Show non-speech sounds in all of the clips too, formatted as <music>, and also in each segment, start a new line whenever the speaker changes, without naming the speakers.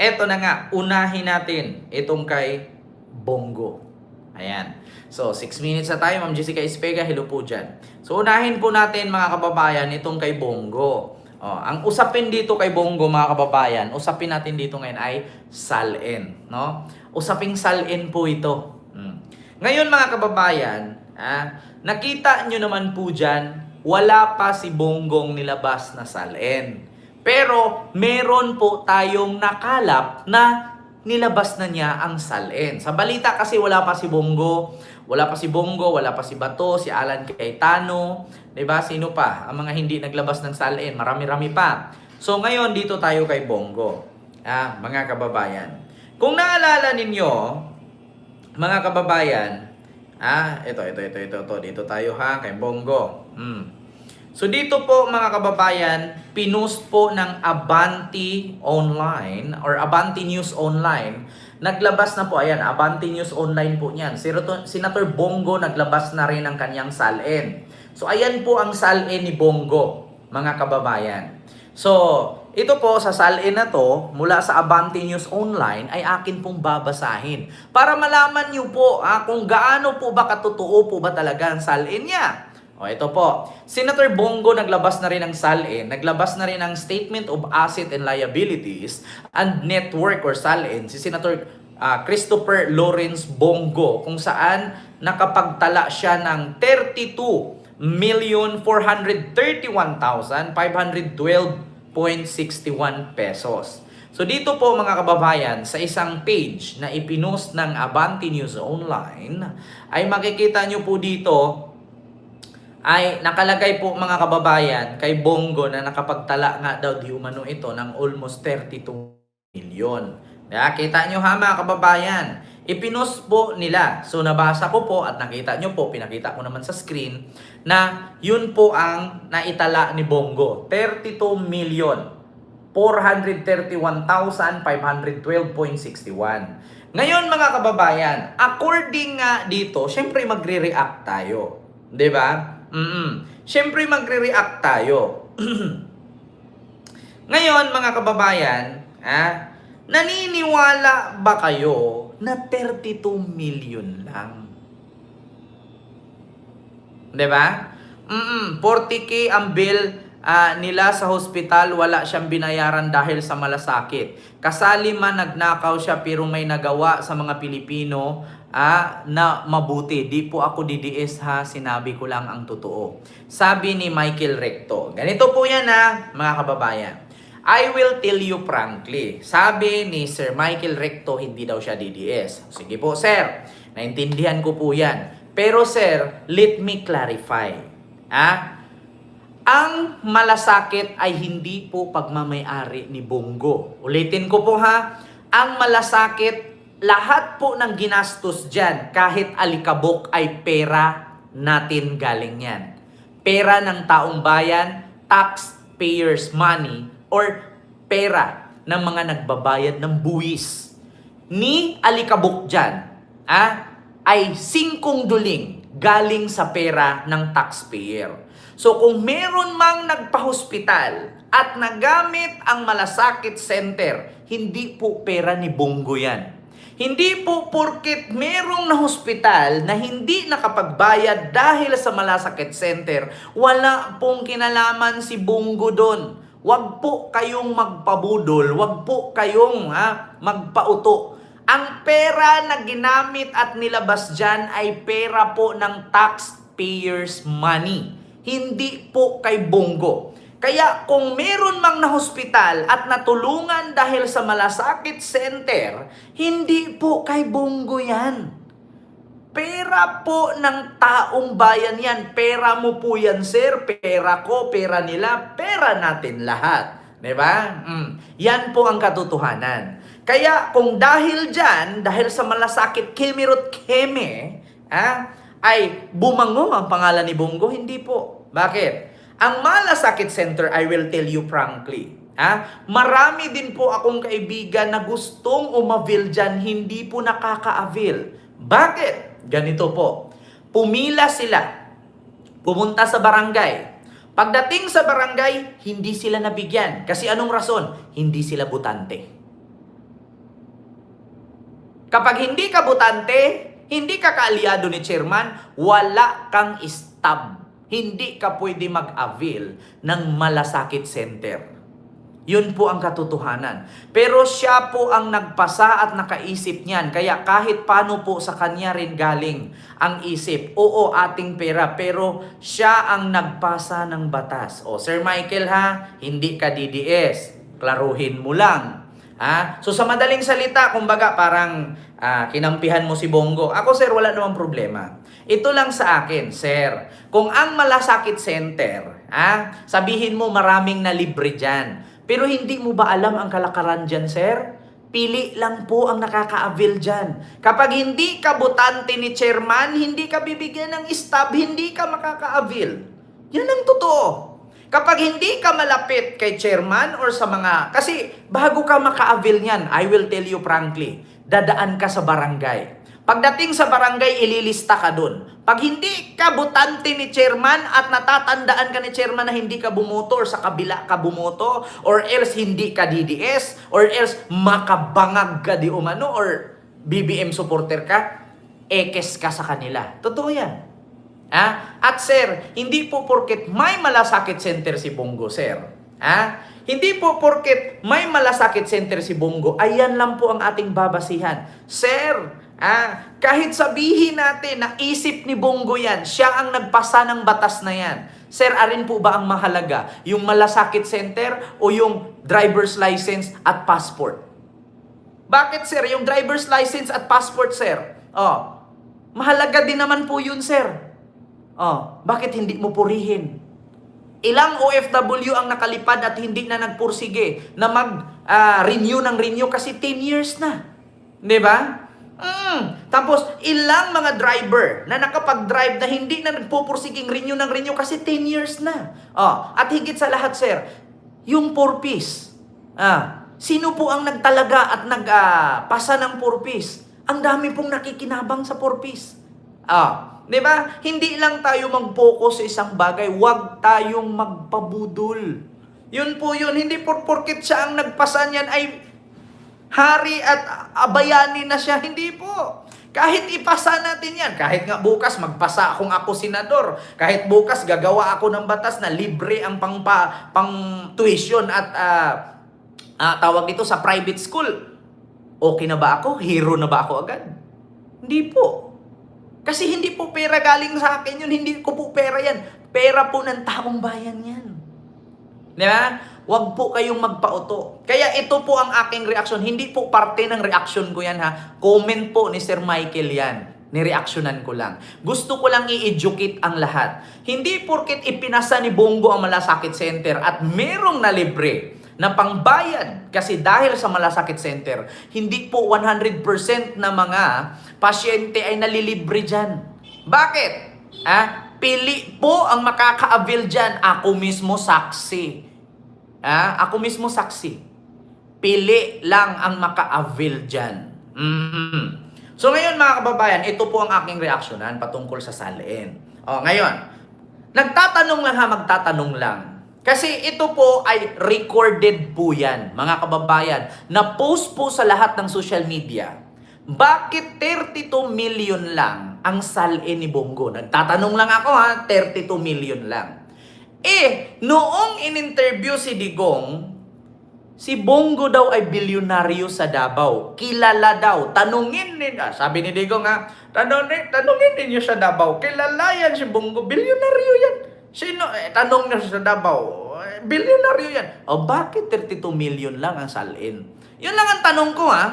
eto na nga, unahin natin itong kay Bongo. Ayan. So, 6 minutes na tayo, Ma'am Jessica Espega, hello po dyan. So, unahin po natin mga kababayan itong kay Bongo. Oh, ang usapin dito kay Bongo mga kababayan, usapin natin dito ngayon ay salin, no? Usaping salin po ito. Hmm. Ngayon mga kababayan, ah, nakita nyo naman po dyan, wala pa si Bonggong nilabas na salin. Pero meron po tayong nakalap na nilabas na niya ang salin. Sa balita kasi wala pa si Bongo, wala pa si Bongo, wala pa si Bato, si Alan Cayetano, 'di ba? Sino pa? Ang mga hindi naglabas ng salin, marami-rami pa. So ngayon dito tayo kay Bongo. Ah, mga kababayan. Kung naalala ninyo, mga kababayan, ah, ito, ito, ito, ito, ito, dito tayo ha, kay Bongo. Hmm. So dito po mga kababayan, pinost po ng Avanti Online or Avanti News Online. Naglabas na po, ayan, Avanti News Online po niyan. Senator, Senator Bongo naglabas na rin ang kanyang salin. So ayan po ang salin ni Bongo, mga kababayan. So, ito po sa salin na to, mula sa Avanti News Online, ay akin pong babasahin. Para malaman niyo po ah, kung gaano po ba katotoo po ba talaga ang salin niya. O ito po, Senator Bongo naglabas na rin ng SALIN, naglabas na rin ng Statement of Asset and Liabilities and Network or SALIN si Senator ah, Christopher Lawrence Bongo kung saan nakapagtala siya ng 32,431,512.61 pesos. So dito po mga kababayan, sa isang page na ipinost ng Avanti News Online, ay makikita nyo po dito ay nakalagay po mga kababayan kay Bongo na nakapagtala nga daw di umano ito ng almost 32 million. Kaya kita nyo ha mga kababayan, ipinost po nila. So nabasa ko po at nakita nyo po, pinakita ko naman sa screen, na yun po ang naitala ni Bongo. 32 million. 431,512.61. Ngayon mga kababayan, according nga dito, syempre magre-react tayo. 'Di ba? Mm. Syempre magre-react tayo. <clears throat> Ngayon mga kababayan, ah, naniniwala ba kayo na 32 million lang? 'Di ba? Mm. 40k ang bill ah, nila sa hospital, wala siyang binayaran dahil sa malasakit. Kasali man nagnakaw siya pero may nagawa sa mga Pilipino ah, na mabuti. Di po ako DDS ha, sinabi ko lang ang totoo. Sabi ni Michael Recto. Ganito po yan ha, mga kababayan. I will tell you frankly. Sabi ni Sir Michael Recto, hindi daw siya DDS. Sige po, sir. Naintindihan ko po yan. Pero sir, let me clarify. Ah, ang malasakit ay hindi po pagmamayari ni Bongo. Ulitin ko po ha, ang malasakit, lahat po ng ginastos dyan, kahit alikabok ay pera natin galing yan. Pera ng taong bayan, taxpayers money, or pera ng mga nagbabayad ng buwis. Ni alikabok dyan, ah, ay singkong duling galing sa pera ng taxpayer. So kung meron mang nagpa-hospital at nagamit ang malasakit center, hindi po pera ni Bongo yan. Hindi po porket merong na hospital na hindi nakapagbayad dahil sa malasakit center, wala pong kinalaman si Bongo doon. Huwag po kayong magpabudol, huwag po kayong ha, magpauto. Ang pera na ginamit at nilabas dyan ay pera po ng taxpayers money. Hindi po kay Bongo. Kaya kung meron mang na hospital at natulungan dahil sa malasakit center, hindi po kay Bongo yan. Pera po ng taong bayan yan. Pera mo po yan, sir. Pera ko, pera nila, pera natin lahat. 'Di ba? Mm. Yan po ang katotohanan. Kaya kung dahil dyan, dahil sa malasakit kemirot keme, ah, ay bumango ang pangalan ni Bongo, hindi po. Bakit? Ang malasakit center, I will tell you frankly, ah, marami din po akong kaibigan na gustong umavail dyan, hindi po nakaka-avail. Bakit? Ganito po. Pumila sila. Pumunta sa barangay. Pagdating sa barangay, hindi sila nabigyan. Kasi anong rason? Hindi sila butante. Kapag hindi ka butante, hindi ka kaalyado ni chairman, wala kang stab. Hindi ka pwede mag-avail ng malasakit center. Yun po ang katotohanan. Pero siya po ang nagpasa at nakaisip niyan. Kaya kahit paano po sa kanya rin galing ang isip. Oo, ating pera. Pero siya ang nagpasa ng batas. O, Sir Michael ha, hindi ka DDS. Klaruhin mo lang. Ha? So sa madaling salita, kumbaga parang ah, kinampihan mo si Bongo. Ako sir, wala namang problema. Ito lang sa akin, sir. Kung ang malasakit center, ah, sabihin mo maraming na libre dyan. Pero hindi mo ba alam ang kalakaran dyan, sir? Pili lang po ang nakaka-avail dyan. Kapag hindi ka butante ni chairman, hindi ka bibigyan ng stab, hindi ka makaka-avail. Yan ang totoo. Kapag hindi ka malapit kay chairman or sa mga... Kasi bago ka maka-avail niyan, I will tell you frankly, dadaan ka sa barangay. Pagdating sa barangay, ililista ka dun. Pag hindi ka butante ni chairman at natatandaan ka ni chairman na hindi ka bumoto or sa kabila ka bumoto or else hindi ka DDS or else makabangag ka di umano or BBM supporter ka, ekes ka sa kanila. Totoo yan. Ah, at sir, hindi po porket may malasakit center si Bongo, sir. Ah, hindi po porket may malasakit center si Bongo, ayan lang po ang ating babasihan. Sir, ah, kahit sabihin natin na isip ni Bongo yan, siya ang nagpasa ng batas na yan. Sir, arin po ba ang mahalaga? Yung malasakit center o yung driver's license at passport? Bakit sir? Yung driver's license at passport, sir. Oh, mahalaga din naman po yun, sir. Oh, bakit hindi mo purihin? Ilang OFW ang nakalipad at hindi na nagpursige na mag-renew ng renew kasi 10 years na. 'Di ba? Mm. Tapos, ilang mga driver na nakapag-drive na hindi na nagpupursiging renew ng renew kasi 10 years na. Oh, at higit sa lahat, sir, yung purpose. Ah, sino po ang nagtalaga at nagpasa ng purpose? Ang dami pong nakikinabang sa purpose. Ah, 'di ba? Hindi lang tayo mag-focus sa isang bagay, huwag tayong magpabudol. Yun po yun, hindi por porket siya ang nagpasa niyan ay hari at abayani na siya, hindi po. Kahit ipasa natin yan, kahit nga bukas magpasa akong ako senador, kahit bukas gagawa ako ng batas na libre ang pang, pang tuition at ah, ah, tawag dito sa private school, okay na ba ako? Hero na ba ako agad? Hindi po. Kasi hindi po pera galing sa akin yun. Hindi ko po pera yan. Pera po ng taong bayan yan. Di ba? Huwag po kayong magpauto. Kaya ito po ang aking reaksyon. Hindi po parte ng reaksyon ko yan ha. Comment po ni Sir Michael yan. Nireaksyonan ko lang. Gusto ko lang i-educate ang lahat. Hindi porket ipinasa ni Bongo ang Malasakit Center at merong na libre na pangbayad kasi dahil sa Malasakit Center, hindi po 100% na mga pasyente ay nalilibre dyan. Bakit? Ah, pili po ang makaka-avail dyan. Ako mismo saksi. Ah, ako mismo saksi. Pili lang ang maka-avail dyan. Mhm. So ngayon mga kababayan, ito po ang aking reaksyonan patungkol sa salin. O ngayon, nagtatanong lang ha, magtatanong lang. Kasi ito po ay recorded po yan, mga kababayan, na post po sa lahat ng social media. Bakit 32 million lang ang salin ni Bongo? Nagtatanong lang ako ha, 32 million lang. Eh, noong in-interview si Digong, si Bongo daw ay bilyonaryo sa Davao. Kilala daw. Tanungin nila. Sabi ni Digong ha, tanungin, tanungin ninyo sa Davao. Kilala yan si Bongo. Bilyonaryo yan. Sino? Eh, tanong niya sa Davao. Eh, bilyonaryo yan. O bakit 32 million lang ang salin? Yun lang ang tanong ko ha.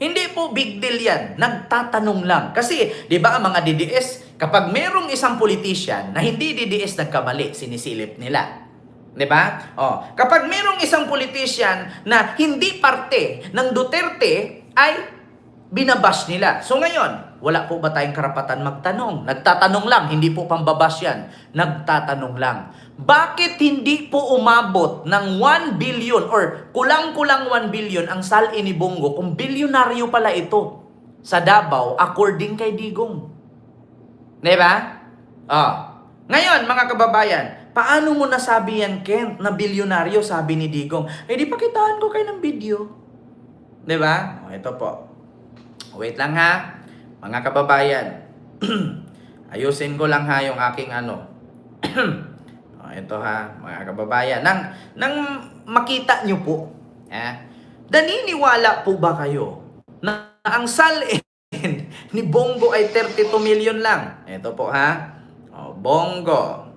Hindi po big deal yan. Nagtatanong lang. Kasi, di ba ang mga DDS, kapag merong isang politician na hindi DDS nagkamali, sinisilip nila. Di ba? Oh, kapag merong isang politician na hindi parte ng Duterte, ay binabash nila. So ngayon, wala po ba tayong karapatan magtanong? Nagtatanong lang, hindi po pambabash yan. Nagtatanong lang. Bakit hindi po umabot ng 1 billion or kulang-kulang 1 billion ang salin ni Bongo kung bilyonaryo pala ito sa Davao according kay Digong? Di ba? Oh. Ngayon, mga kababayan, paano mo nasabi yan, Kent, na bilyonaryo, sabi ni Digong? Eh, di pakitaan ko kayo ng video. Di ba? Oh, ito po. Wait lang ha. Mga kababayan. <clears throat> Ayusin ko lang ha yung aking ano. <clears throat> oh, ito ha, mga kababayan. Nang, nang makita nyo po, eh, naniniwala po ba kayo na ang salin <laughs> ni Bongo ay 32 million lang? Ito po ha. Oh, Bongo.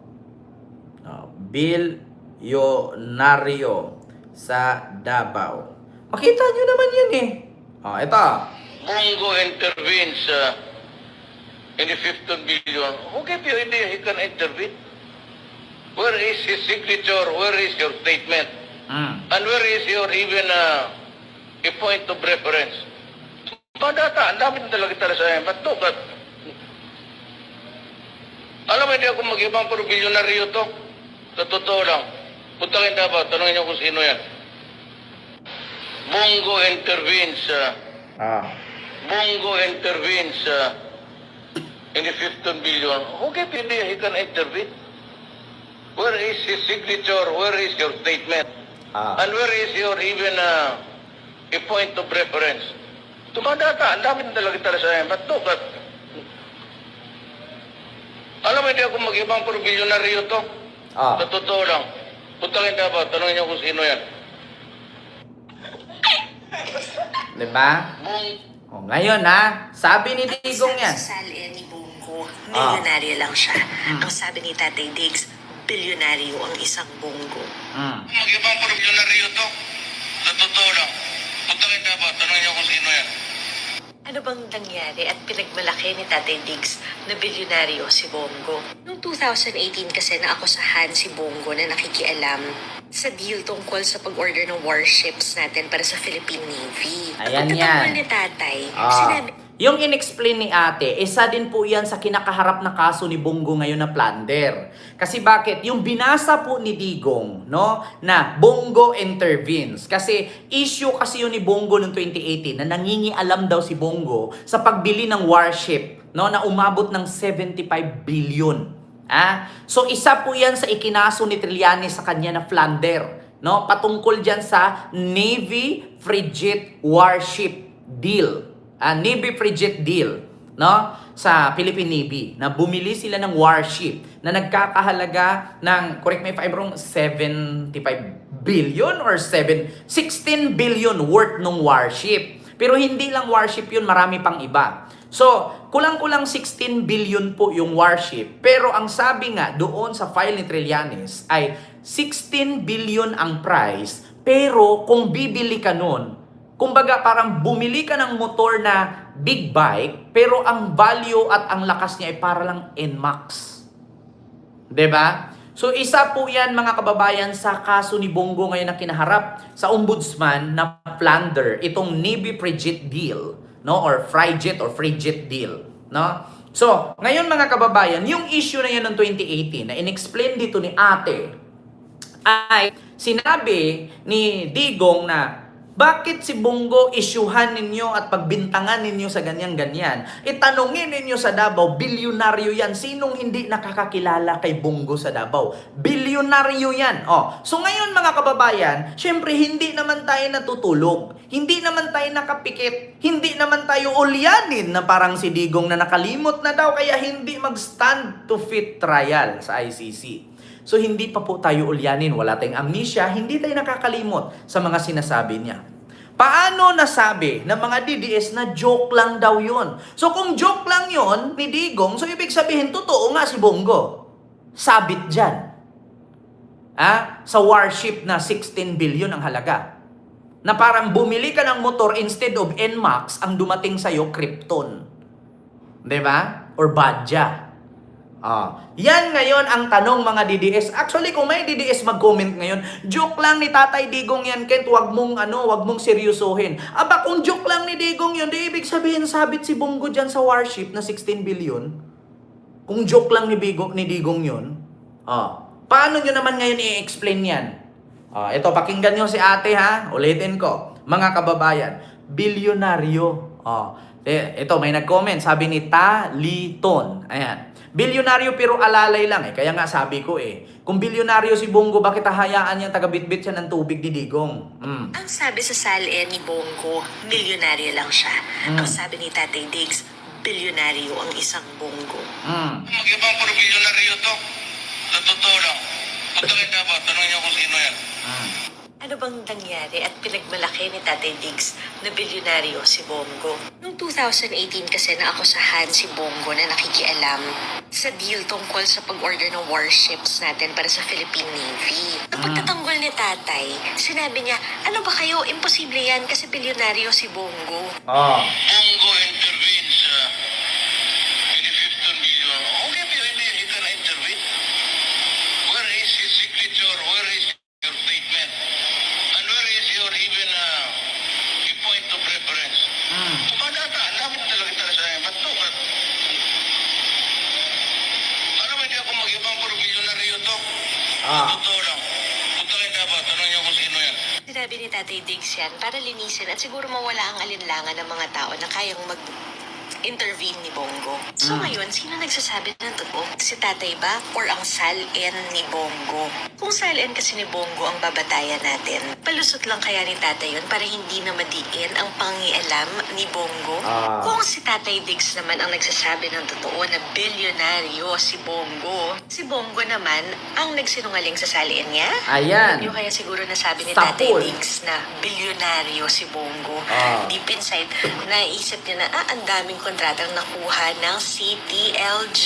Oh, bilyonaryo sa Davao. Makita nyo naman yan eh. Oh, ito.
Bongo intervenes uh, in the 15 billion. Who gave you idea he can intervene? Where is his signature? Where is your statement?
Mm.
And where is your even uh, a point of reference? Padata, ang dami na talaga tala sa akin. Ba't to? Ba't? Alam mo, hindi ako mag-ibang pero bilyonaryo to. Sa totoo lang. Punta kayo dapat, tanongin niyo kung sino yan. Bongo intervenes uh,
Ah.
Bongo intervenes uh, in the 15 billion. Who gave you idea he can intervene? Where is his signature? Where is your statement?
Ah.
And where is your even uh, a point of reference? Tumadata, ang dami na talaga tala sa. Ba't to? Ba't? Alam mo, hindi ako mag-ibang pero bilyonaryo to.
Ah.
Sa totoo lang. Punta kayo dapat, tanongin niyo kung sino yan.
Diba?
Bong
Oh, ngayon ha, sabi ni Digong yan.
Sa salin ni Bongo,
Ah.
milyonaryo lang siya. Ang sabi ni Tatay Diggs, bilyonaryo ang isang Bongo.
Mm.
Mag-ibang pero bilyonaryo to. Sa totoo lang. Punta kayo dapat, tanongin niyo kung sino yan.
Ano bang nangyari at pinagmalaki ni Tatay Diggs na bilyonaryo si Bongo? Noong 2018 kasi naakusahan si Bongo na nakikialam sa deal tungkol sa pag-order ng warships natin para sa Philippine Navy.
Ayan
Ang
yan.
ni Tatay,
Ah.
sinabi
Yung in-explain ni ate, isa din po yan sa kinakaharap na kaso ni Bongo ngayon na plunder. Kasi bakit? Yung binasa po ni Digong, no, na Bongo intervenes. Kasi issue kasi yun ni Bongo noong 2018 na nangingialam daw si Bongo sa pagbili ng warship, no, na umabot ng 75 billion. Ah? So isa po yan sa ikinaso ni Trillanes sa kanya na plunder, no? Patungkol diyan sa Navy Frigate Warship Deal. Ah, Navy Frigate Deal, no? Sa Philippine Navy na bumili sila ng warship na nagkakahalaga ng correct me if I'm wrong 75 billion or 7 16 billion worth ng warship. Pero hindi lang warship 'yun, marami pang iba. So, kulang-kulang 16 billion po yung warship. Pero ang sabi nga doon sa file ni Trillanes ay 16 billion ang price. Pero kung bibili ka nun, kumbaga parang bumili ka ng motor na big bike, pero ang value at ang lakas niya ay para lang NMAX. 'Di ba? So isa po 'yan mga kababayan sa kaso ni Bongo ngayon na kinaharap sa ombudsman na plunder itong Navy Frigate deal, no? Or Frigate or Frigate deal, no? So, ngayon mga kababayan, yung issue na yan noong 2018 na inexplain dito ni Ate ay sinabi ni Digong na bakit si Bongo isyuhan ninyo at pagbintangan ninyo sa ganyan-ganyan? Itanungin ninyo sa Davao, bilyonaryo yan. Sinong hindi nakakakilala kay Bongo sa Davao? Bilyonaryo yan. Oh. So ngayon mga kababayan, syempre hindi naman tayo natutulog. Hindi naman tayo nakapikit. Hindi naman tayo ulyanin na parang si Digong na nakalimot na daw kaya hindi mag-stand to fit trial sa ICC. So hindi pa po tayo ulyanin, wala tayong amnesia, hindi tayo nakakalimot sa mga sinasabi niya. Paano nasabi ng mga DDS na joke lang daw yon? So kung joke lang yon ni Digong, so ibig sabihin totoo nga si Bongo. Sabit dyan. Ah, sa warship na 16 billion ang halaga. Na parang bumili ka ng motor instead of NMAX, ang dumating sa'yo, Krypton. ba? Or Badja. Ah, yan ngayon ang tanong mga DDS. Actually, kung may DDS mag-comment ngayon, joke lang ni Tatay Digong yan, Kent, wag mong ano, wag mong seryosohin. Aba, kung joke lang ni Digong yun, di ibig sabihin sabit si Bongo dyan sa warship na 16 billion. Kung joke lang ni, Bigo, ni Digong yun, ah, paano nyo naman ngayon i-explain yan? Ah, ito, pakinggan nyo si ate ha. Ulitin ko. Mga kababayan, bilyonaryo. Ah, eh, ito, may nag-comment. Sabi ni Taliton. Ayan. Bilyonaryo pero alalay lang eh. Kaya nga sabi ko eh, kung bilyonaryo si Bongo, bakit hahayaan niyang tagabitbit siya ng tubig ni Digong? Mm.
Ang sabi sa salin ni Bongo, milyonaryo lang siya.
Mm.
Ang sabi ni Tatay Diggs, bilyonaryo ang isang Bongo.
Mm.
Mag-ibang puro bilyonaryo to. Sa totoo lang. Pagkakit dapat, tanong niyo kung sino yan.
Mm.
Ano bang nangyari at pinagmalaki ni Tatay Diggs na bilyonaryo si Bongo? Noong 2018 kasi naakusahan si Bongo na nakikialam sa deal tungkol sa pag-order ng warships natin para sa Philippine Navy. Ang pagtatanggol ni Tatay, sinabi niya, ano ba kayo, imposible yan kasi bilyonaryo si Bongo.
Oh.
Bongo intervenes uh, in the 15 billion. Okay, pero hindi he can intervene. Where is his signature? Where is your statement? And where is your even uh, a point of reference?
Mm.
Kumandata, dapat talaga kita sa Ba't no? Ba't? Alam mo, hindi ako mag-ibang puro bilyonaryo to.
Ah.
Sa totoo lang. Punta kayo dapat, tanong niyo kung sino yan.
Sinabi ni Tatay Diggs yan para linisin at siguro mawala ang alinlangan ng mga tao na kayang mag intervene ni Bongo. So
Mm.
ngayon, sino nagsasabi ng totoo? Si Tatay ba? Or ang salin ni Bongo? Kung salin kasi ni Bongo ang babatayan natin, palusot lang kaya ni Tatay yun para hindi na madiin ang pangialam ni Bongo?
Ah.
Kung si Tatay Diggs naman ang nagsasabi ng totoo na bilyonaryo si Bongo, si Bongo naman ang nagsinungaling sa salin niya?
Ayan.
Yung kaya siguro nasabi ni
Sapul.
Tatay Diggs na bilyonaryo si Bongo.
Ah.
Deep inside, naisip niya na, ah, ang daming kontratang nakuha ng CTLG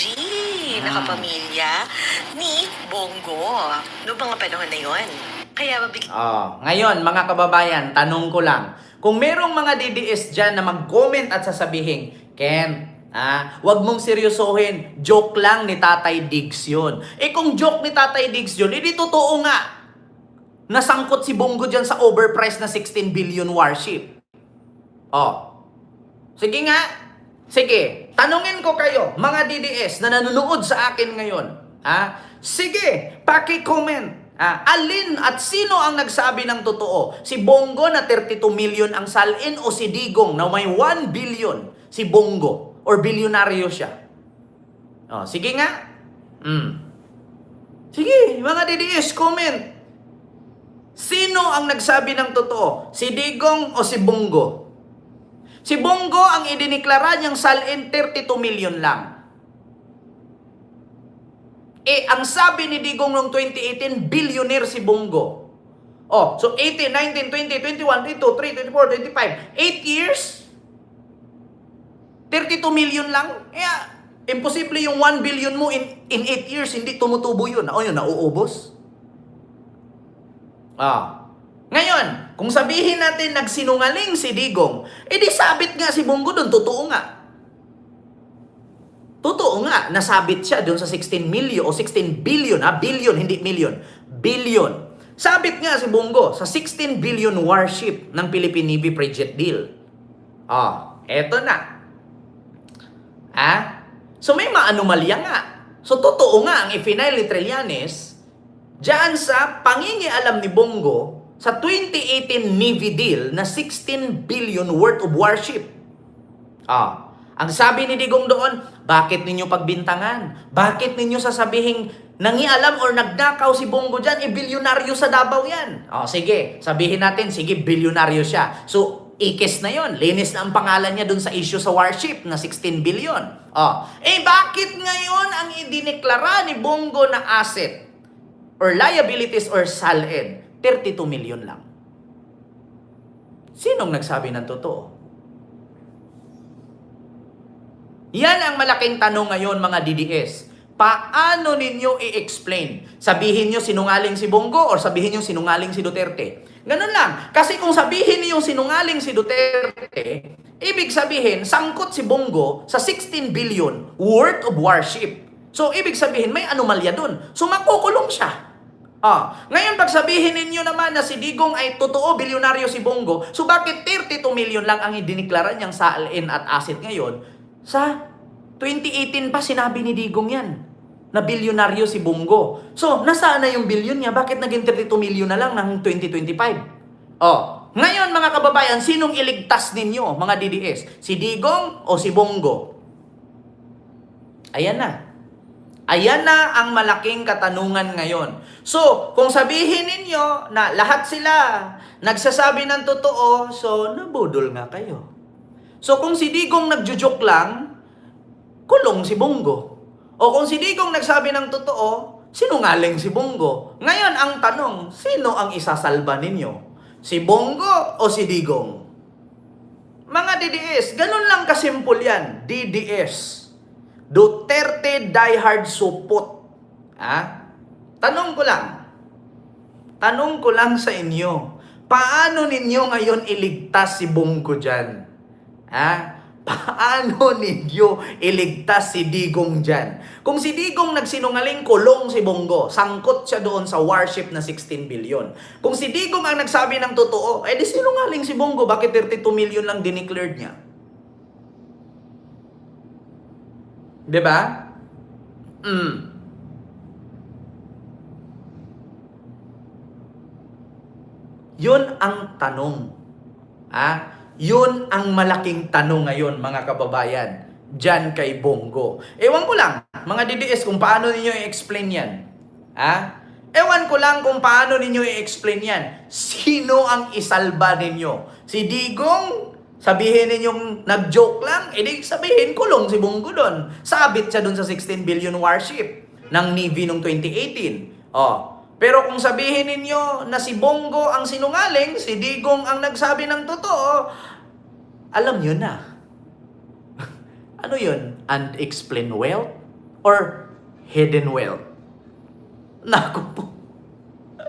na
Hmm.
kapamilya ni Bongo. Noong mga panahon na yon. Kaya mabig...
Oh, ngayon mga kababayan, tanong ko lang. Kung merong mga DDS dyan na mag-comment at sasabihin, Ken, ah, wag mong seryosohin, joke lang ni Tatay Diggs yun. Eh kung joke ni Tatay Diggs yun, edi totoo nga. Nasangkot si Bongo dyan sa overpriced na 16 billion warship. Oh. Sige nga. Sige. Tanungin ko kayo, mga DDS na nanonood sa akin ngayon. Ha? Sige, paki-comment. Ah, alin at sino ang nagsabi ng totoo? Si Bongo na 32 million ang salin o si Digong na may 1 billion si Bongo or bilyonaryo siya? Oh, sige nga. Mm. Sige, mga DDS, comment. Sino ang nagsabi ng totoo? Si Digong o si Bongo? Si Bongo ang idiniklara niyang salin 32 million lang. Eh, ang sabi ni Digong noong 2018, billionaire si Bongo. Oh, so 18, 19, 20, 21, 22, 23, 24, 25. 8 years? 32 million lang? Eh, imposible yung 1 billion mo in, in 8 years, hindi tumutubo yun. O yun, nauubos. Ah. Ngayon, kung sabihin natin nagsinungaling si Digong, edi sabit nga si Bongo doon, totoo nga. Totoo nga, nasabit siya doon sa 16 million o 16 billion, ha? Billion, hindi million. Billion. Sabit nga si Bongo sa 16 billion warship ng Philippine Navy pre-jet deal. Ah, eto na. Ah? So may maanomalya nga. So totoo nga ang ifinail ni Trillanes Diyan sa pangingialam ni Bongo sa 2018 Navy deal na 16 billion worth of warship. Ah, ang sabi ni Digong doon, bakit ninyo pagbintangan? Bakit ninyo sasabihin nangialam or nagnakaw si Bongo dyan? Eh, bilyonaryo sa Davao yan. Oh, sige, sabihin natin, sige, bilyonaryo siya. So, ikis na yon Linis na ang pangalan niya dun sa issue sa warship na 16 billion. Oh, eh, bakit ngayon ang idineklara ni Bongo na asset or liabilities or SALED, 32 million lang. Sinong nagsabi ng totoo? Yan ang malaking tanong ngayon mga DDS. Paano ninyo i-explain? Sabihin nyo sinungaling si Bongo or sabihin nyo sinungaling si Duterte? Ganun lang. Kasi kung sabihin niyo sinungaling si Duterte, ibig sabihin, sangkot si Bongo sa 16 billion worth of warship. So, ibig sabihin, may anomalya dun. So, makukulong siya. Ah, ngayon pag sabihin ninyo naman na si Digong ay totoo bilyonaryo si Bongo, so bakit 32 million lang ang idiniklara niyang salin at asset ngayon? Sa 2018 pa sinabi ni Digong yan na bilyonaryo si Bongo. So, nasaan na yung bilyon niya? Bakit naging 32 million na lang ng 2025? Oh, ngayon mga kababayan, sinong iligtas ninyo, mga DDS? Si Digong o si Bongo? Ayan na. Ayan na ang malaking katanungan ngayon. So, kung sabihin ninyo na lahat sila nagsasabi ng totoo, so nabudol nga kayo. So, kung si Digong nagjujuk lang, kulong si Bongo. O kung si Digong nagsabi ng totoo, sinungaling si Bongo. Ngayon, ang tanong, sino ang isasalba ninyo? Si Bongo o si Digong? Mga DDS, ganun lang kasimpol yan. DDS. Duterte diehard support. Ha? Tanong ko lang. Tanong ko lang sa inyo. Paano ninyo ngayon iligtas si Bongo dyan? Ha? Paano <laughs> ninyo iligtas si Digong dyan? Kung si Digong nagsinungaling, kulong si Bongo. Sangkot siya doon sa warship na 16 billion. Kung si Digong ang nagsabi ng totoo, eh di sinungaling si Bongo. Bakit 32 million lang dineclared niya? 'Di ba? Mm. Yun ang tanong. Ha? Yun ang malaking tanong ngayon, mga kababayan. Diyan kay Bongo. Ewan ko lang, mga DDS, kung paano ninyo i-explain yan. Ha? Ewan ko lang kung paano ninyo i-explain yan. Sino ang isalba ninyo? Si Digong? Sabihin ninyong nag-joke lang? E di sabihin, kulong si Bongo doon. Sabit siya doon sa 16 billion warship ng Navy noong 2018. Oh, pero kung sabihin ninyo na si Bongo ang sinungaling, si Digong ang nagsabi ng totoo, alam nyo na. <laughs> ano yun? Unexplained wealth? Or hidden wealth? <laughs> Naku po.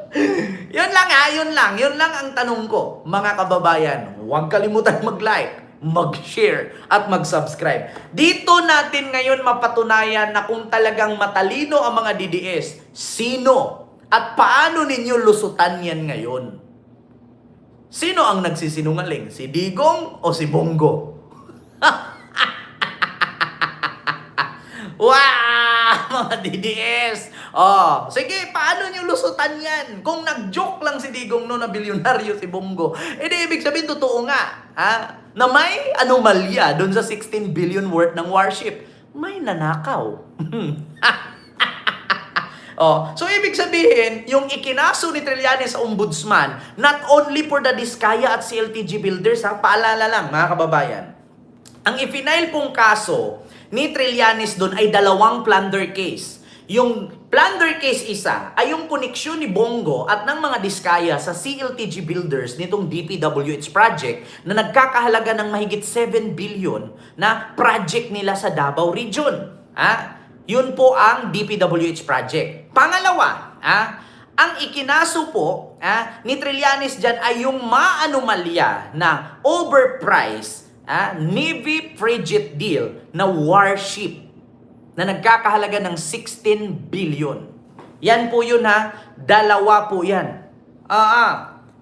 <laughs> yun lang ha, yun lang. Yun lang ang tanong ko, mga kababayan. Huwag kalimutan mag-like, mag-share, at mag-subscribe. Dito natin ngayon mapatunayan na kung talagang matalino ang mga DDS, sino at paano ninyo lusutan yan ngayon? Sino ang nagsisinungaling? Si Digong o si Bongo? <laughs> wow! <laughs> Mga DDS! Oh, sige, paano nyo lusutan yan? Kung nag-joke lang si Digong no na bilyonaryo si Bongo, eh di ibig sabihin totoo nga, ha? Na may anomalya doon sa 16 billion worth ng warship. May nanakaw. <laughs> Oh, so ibig sabihin, yung ikinaso ni Trillanes sa ombudsman, not only for the Diskaya at CLTG builders, ha, paalala lang mga kababayan, ang ifinail pong kaso ni Trillanes doon ay dalawang plunder case. Yung plunder case isa ay yung koneksyon ni Bongo at ng mga Diskaya sa CLTG builders nitong DPWH project na nagkakahalaga ng mahigit 7 billion na project nila sa Davao Region. Ha? Yun po ang DPWH project. Pangalawa, ah, ang ikinaso po ah, ni Trillanes dyan ay yung maanomalya na overpriced ah, Navy Frigate deal na warship na nagkakahalaga ng 16 billion. Yan po yun ha, dalawa po yan. Ah, ah,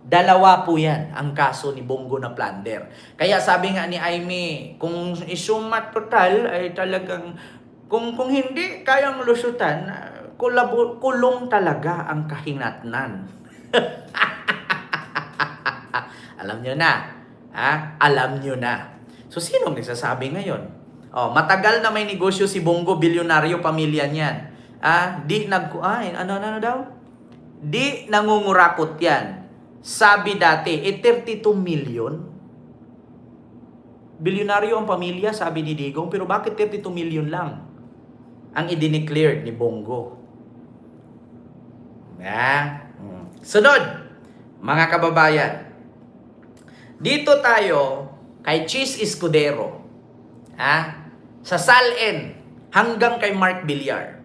dalawa po yan ang kaso ni Bongo na plunder. Kaya sabi nga ni Aimee, kung isumat total ay talagang kung kung hindi kayang lusutan, kulabo, kulong talaga ang kahinatnan. <laughs> Alam nyo na. Ha? Alam nyo na. So, sino ang nagsasabi ngayon? Oh, matagal na may negosyo si Bongo, bilyonaryo pamilya niyan. Ah, di nag ay, ano, ano, ano daw? Di nangungurakot yan. Sabi dati, eh 32 million. Bilyonaryo ang pamilya, sabi ni Digong, pero bakit 32 million lang ang idineclare ni Bongo? Ya. Hmm. Sunod, mga kababayan. Dito tayo kay Cheese Escudero. Ha? Sa Salen hanggang kay Mark Villar.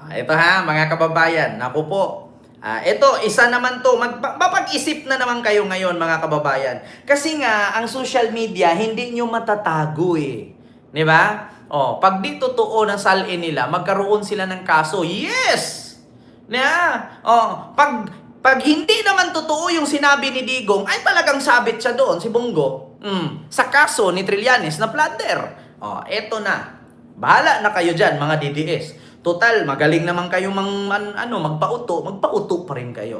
Ah, ito ha, mga kababayan. Naku po. Ah, ito, isa naman to. Mag, mapag-isip na naman kayo ngayon, mga kababayan. Kasi nga, ang social media, hindi nyo matatago eh. Ba? Oh, pag di totoo ng salin nila, magkaroon sila ng kaso. Yes! Na, oh, pag pag hindi naman totoo yung sinabi ni Digong, ay talagang sabit siya doon, si Bongo. Mm, sa kaso ni Trillanes na plunder. Oh, eto na. Bahala na kayo diyan, mga DDS. Total, magaling naman kayo mang, man, ano, magpauto, magpauto pa rin kayo.